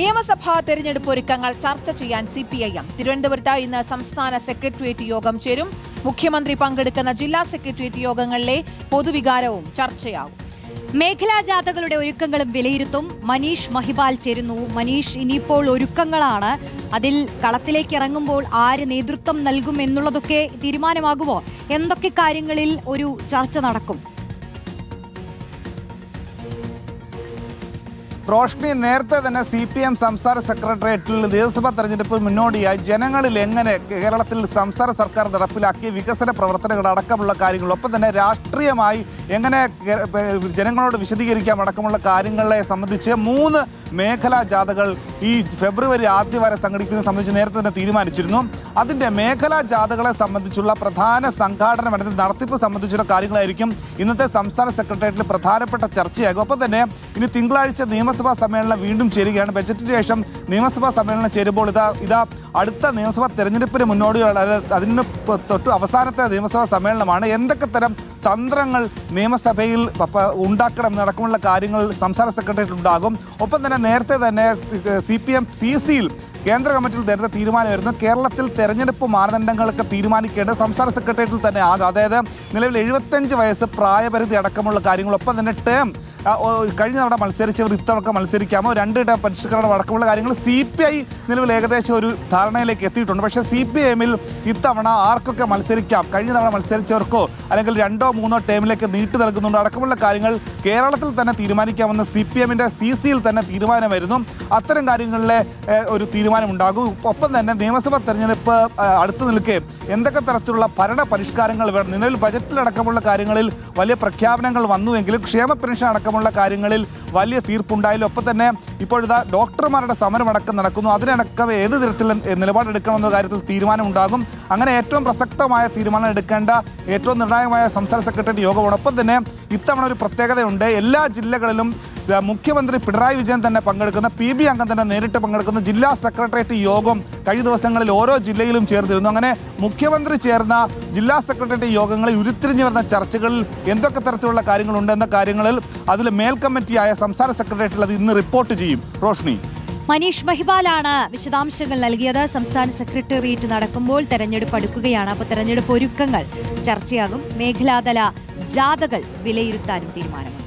നിയമസഭാ തെരഞ്ഞെടുപ്പ് ഒരുക്കങ്ങൾ ചർച്ച ചെയ്യാൻ സി പി ഐ എം തിരുവനന്തപുരത്ത് ഇന്ന് സംസ്ഥാന സെക്രട്ടേറിയറ്റ് യോഗം ചേരും. മുഖ്യമന്ത്രി പങ്കെടുക്കുന്ന ജില്ലാ സെക്രട്ടേറിയറ്റ് യോഗങ്ങളിലെ പൊതുവികാരവും ചർച്ചയാകും മേഖലാ ജാഥകളുടെ ഒരുക്കങ്ങളും വിലയിരുത്തും. മനീഷ് മഹിപാൽ ചേരുന്നു. മനീഷ് ഇനിയിപ്പോൾ ഒരുക്കങ്ങളാണ്. അതിൽ കളത്തിലേക്ക് ഇറങ്ങുമ്പോൾ ആര് നേതൃത്വം നൽകും എന്നുള്ളതൊക്കെ തീരുമാനമാകുമോ? എന്തൊക്കെ കാര്യങ്ങളിൽ ഒരു ചർച്ച നടക്കും? റോഷ്നി നേരത്തെ തന്നെ സി പി എം സംസ്ഥാന സെക്രട്ടേറിയറ്റിൽ നിയമസഭാ തെരഞ്ഞെടുപ്പ് മുന്നോടിയായി ജനങ്ങളിൽ എങ്ങനെ കേരളത്തിൽ സംസ്ഥാന സർക്കാർ നടപ്പിലാക്കിയ വികസന പ്രവർത്തനങ്ങൾ അടക്കമുള്ള കാര്യങ്ങൾ ഒപ്പം തന്നെ രാഷ്ട്രീയമായി എങ്ങനെ ജനങ്ങളോട് വിശദീകരിക്കാം അടക്കമുള്ള കാര്യങ്ങളെ സംബന്ധിച്ച് മൂന്ന് മേഖലാ ജാഥകൾ ഈ ഫെബ്രുവരി ആദ്യ വരെ സംഘടിപ്പിക്കുന്നത് സംബന്ധിച്ച് നേരത്തെ തന്നെ തീരുമാനിച്ചിരുന്നു. അതിന്റെ മേഖലാ ജാഥകളെ സംബന്ധിച്ചുള്ള പ്രധാന സംഘാടനം അല്ലെങ്കിൽ നടത്തിപ്പ് സംബന്ധിച്ചുള്ള കാര്യങ്ങളായിരിക്കും ഇന്നത്തെ സംസ്ഥാന സെക്രട്ടേറിയറ്റിൽ പ്രധാനപ്പെട്ട ചർച്ചയാകും ഒപ്പം തന്നെ ഇനി തിങ്കളാഴ്ച നിയമസഭാ സമ്മേളനം വീണ്ടും ചേരുകയാണ്. ബജറ്റിന് ശേഷം നിയമസഭാ സമ്മേളനം ചേരുമ്പോൾ ഇതാ ഇതാ അടുത്ത നിയമസഭാ തെരഞ്ഞെടുപ്പിന് മുന്നോടിയുള്ള അതിന് തൊട്ട് അവസാനത്തെ നിയമസഭാ സമ്മേളനമാണ്. എന്തൊക്കെ തരം തന്ത്രങ്ങൾ നിയമസഭയിൽ ഉണ്ടാക്കണം നടക്കുമുള്ള കാര്യങ്ങൾ സംസ്ഥാന സെക്രട്ടേറിയറ്റ് ഉണ്ടാകും. ഒപ്പം തന്നെ നേരത്തെ തന്നെ സി പി എം സി സിയിൽ കേന്ദ്ര കമ്മിറ്റിയിൽ നേരത്തെ തീരുമാനമായിരുന്നു. കേരളത്തിൽ തെരഞ്ഞെടുപ്പ് മാനദണ്ഡങ്ങളൊക്കെ തീരുമാനിക്കേണ്ടത് സംസ്ഥാന സെക്രട്ടേറിയറ്റിൽ തന്നെ ആകും. അതായത് നിലവിൽ എഴുപത്തഞ്ച് വയസ്സ് പ്രായപരിധി അടക്കമുള്ള കാര്യങ്ങൾ ഒപ്പം തന്നെ ടേം കഴിഞ്ഞ തവണ മത്സരിച്ചവർ ഇത്തവണ മത്സരിക്കാമോ? രണ്ട് ടേം പരിഷ്കരണം അടക്കമുള്ള കാര്യങ്ങൾ സി പി ഐ നിലവിൽ ഏകദേശം ഒരു ധാരണയിലേക്ക് എത്തിയിട്ടുണ്ട്. പക്ഷേ സി പി എമ്മിൽ ഇത്തവണ ആർക്കൊക്കെ മത്സരിക്കാം? കഴിഞ്ഞ തവണ മത്സരിച്ചവർക്കോ അല്ലെങ്കിൽ രണ്ടോ മൂന്നോ ടേമിലേക്ക് നീട്ടി നൽകുന്നുണ്ട്. അടക്കമുള്ള കാര്യങ്ങൾ കേരളത്തിൽ തന്നെ തീരുമാനിക്കാമെന്ന് സി പി എമ്മിന്റെ സി സിയിൽ തന്നെ തീരുമാനമായിരുന്നു അത്തരം കാര്യങ്ങളിലെ ഒരു തീരുമാനമുണ്ടാകും ഒപ്പം തന്നെ നിയമസഭാ തെരഞ്ഞെടുപ്പ് അടുത്തു നിൽക്കെ എന്തൊക്കെ തരത്തിലുള്ള ഭരണ പരിഷ്കാരങ്ങൾ വേണം? നിലവിൽ ബജറ്റിലടക്കമുള്ള കാര്യങ്ങളിൽ വലിയ പ്രഖ്യാപനങ്ങൾ വന്നുവെങ്കിലും ക്ഷേമ പെൻഷൻ അടക്കമുള്ള കാര്യങ്ങളിൽ വലിയ തീർപ്പുണ്ടായാലും ഒപ്പം തന്നെ ഇപ്പോഴത്തെ ഡോക്ടർമാരുടെ സമരമടക്കം നടക്കുന്നു. അതിനടക്കം ഏത് തരത്തിൽ നിലപാടെടുക്കണമെന്ന കാര്യത്തിൽ തീരുമാനമുണ്ടാകും. അങ്ങനെ ഏറ്റവും പ്രസക്തമായ തീരുമാനം എടുക്കേണ്ട ഏറ്റവും നിർണായകമായ സംസ്ഥാന സെക്രട്ടറി യോഗമാണ്. ഒപ്പം തന്നെ ഇത്തവണ ഒരു പ്രത്യേകതയുണ്ട്. എല്ലാ ജില്ലകളിലും മുഖ്യമന്ത്രി പിണറായി വിജയൻ തന്നെ പങ്കെടുക്കുന്ന പി ബി അംഗം തന്നെ നേരിട്ട് പങ്കെടുക്കുന്ന ജില്ലാ സെക്രട്ടേറിയറ്റ് യോഗം കഴിഞ്ഞ ദിവസങ്ങളിൽ ഓരോ ജില്ലയിലും ചേർന്നിരുന്നു. അങ്ങനെ മുഖ്യമന്ത്രി ചേർന്ന ജില്ലാ സെക്രട്ടേറിയറ്റ് യോഗങ്ങളിൽ ഉരുത്തിരിഞ്ഞു വരുന്ന ചർച്ചകളിൽ എന്തൊക്കെ തരത്തിലുള്ള കാര്യങ്ങളുണ്ട് എന്ന കാര്യങ്ങളിൽ അതിൽ മേൽക്കമ്മിറ്റിയായ സംസ്ഥാന സെക്രട്ടേറിയറ്റിൽ അത് ഇന്ന് റിപ്പോർട്ട് ചെയ്യും. റോഷ്നി. മനീഷ് മഹിബാലാണ് വിശദാംശങ്ങൾ നൽകിയത്. സംസ്ഥാന സെക്രട്ടേറിയറ്റ് നടക്കുമ്പോൾ തെരഞ്ഞെടുപ്പ് അടുക്കുകയാണ്. അപ്പോൾ തെരഞ്ഞെടുപ്പ് ഒരുക്കങ്ങൾ ചർച്ചയാകും. മേഖലാതല ജാഥകൾ വിലയിരുത്താനും തീരുമാനമുണ്ട്